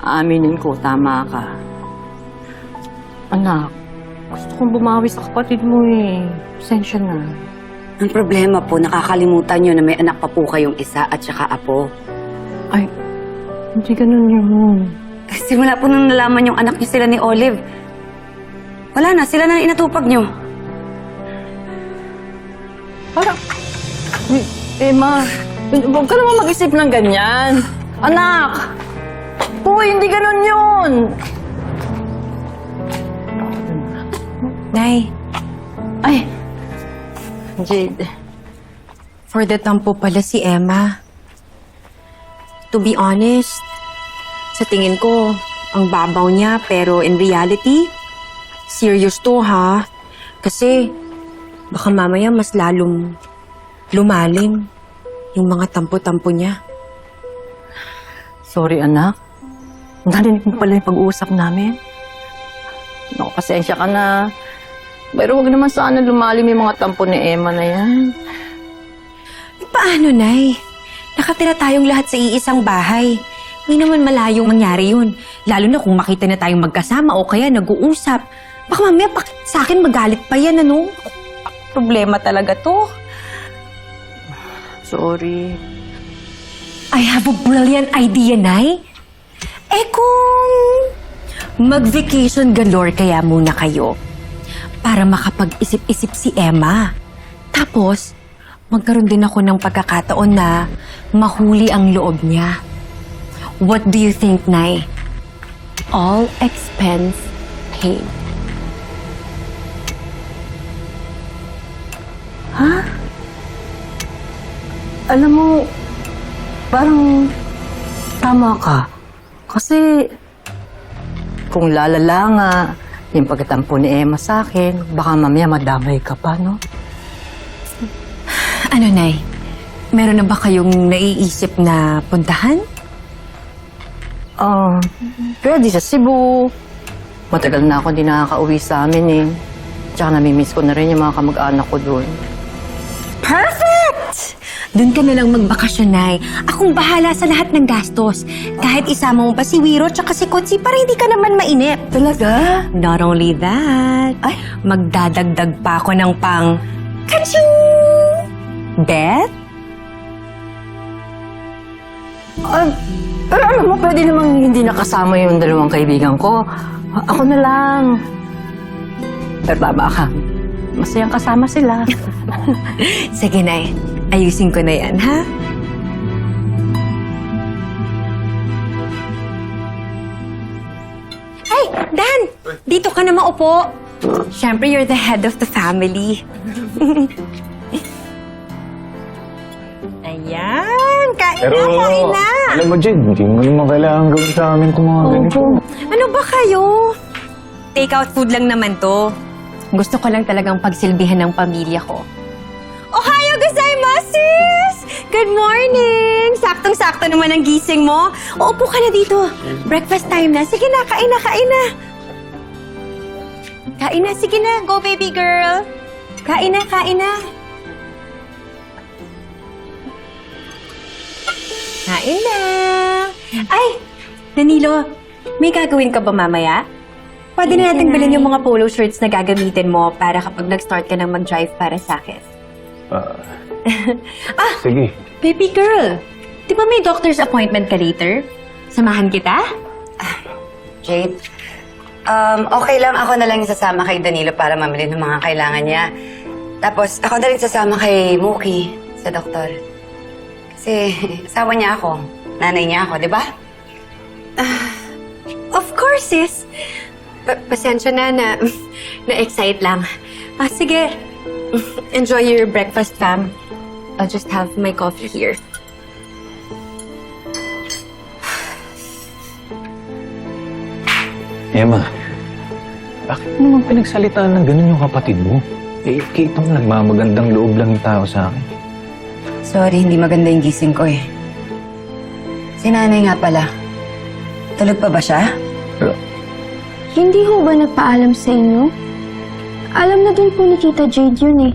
Aaminin ko, tama ka. Anak, gusto kong bumawi sa kapatid mo eh. Pasensya na. Ang problema po, nakakalimutan nyo na may anak pa po kayong isa at saka apo. Ay, hindi ganun yun. Simula po nung nalaman yung anak niyo sila ni Olive, wala na, sila na inatupag nyo. Parang, Eh, Emma, huwag ka naman mag-isip ng ganyan. Anak! Uy, hindi ganun yun! Nay, Ay, Jade. for the tampo pala si Emma. To be honest, sa tingin ko, ang babaw niya pero in reality, serious to ha. Kasi baka mamaya mas lalong lumalim yung mga tampo-tampo niya. Sorry, anak. Narinig mo pala yung pag-uusap namin. Naku, pasensya ka na. Pero huwag naman sana lumalim yung mga tampo ni Emma na yan. Paano, Nay? Nakatira tayong lahat sa iisang bahay. Hindi naman malayong mangyari yun. Lalo na kung makita na tayong magkasama o kaya nag-uusap. Baka mamaya bakit sa akin magalit pa yan, ano? Problema talaga to. Sorry. I have a brilliant idea, Nay. Eh kung mag-vacation galore kaya muna kayo para makapag-isip-isip si Emma. Tapos, magkaroon din ako ng pagkakataon na mahuli ang loob niya. What do you think, Nay? All expense paid. Alam mo, parang tama ka. Kasi kung lalala nga yung pagkatampo ni Emma sa akin, baka mamaya madamay ka pa, no? Ano, Nay? Meron na ba kayong naiisip na puntahan? Ah, pwede sa Cebu. Matagal na ako hindi nakaka-uwi sa amin eh. Tsaka namimiss ko na rin yung mga kamag-anak ko doon. Doon ka na lang magbakasyon, Nay. Akong bahala sa lahat ng gastos. Kahit isama mo pa si Wiro tsaka si Kotsi para hindi ka naman mainip. Talaga? Not only that, Ay. magdadagdag pa ako ng pang... Kaching! Bet? Ah, pero alam mo, pwede namang hindi nakasama yung dalawang kaibigan ko. A- Ako na lang. Pero tama ka. Masayang kasama sila. Sige, Nay. Ayusin ko na yan, ha? Hey, Dan! Dito ka na maupo. Siyempre, you're the head of the family. Ayan! Kain Pero, na, kain na! alam mo, Jade, hindi mo naman kailangan gawin sa amin itong mga ganito. Ano ba kayo? Take out food lang naman to. Gusto ko lang talagang pagsilbihan ng pamilya ko. Good morning! Saktong-sakto naman ang gising mo. Uupo ka na dito. Breakfast time na. Sige na, kain na, kain na. Kain na, sige na. Go, baby girl. Kain na, kain na. Kain na. Ay, Danilo, may gagawin ka ba mamaya? Pwede na natin bilhin yung mga polo shirts na gagamitin mo para kapag nag-start ka nang mag-drive para sa akin. Ah, sige. Baby girl, di ba may doctor's appointment ka later? Samahan kita? Jade, um, okay lang ako na lang yung sasama kay Danilo para mamili ng mga kailangan niya. Tapos ako na rin sasama kay Muki sa doktor. Kasi asawa niya ako. Nanay niya ako, di ba? Of course, sis. Pa- pasensya na na na-excite lang. Ah, sige. Enjoy your breakfast, fam. I'll just have my coffee here. Emma, bakit mo naman pinagsalitaan ng ganun yung kapatid mo? Eh, kita mo nagmamagandang loob lang yung tao sa akin. Sorry, hindi maganda yung gising ko eh. Si nanay nga pala. Tulog pa ba siya? Hindi ho ba nagpaalam sa inyo? Alam na din po ni Tita Jade yun eh.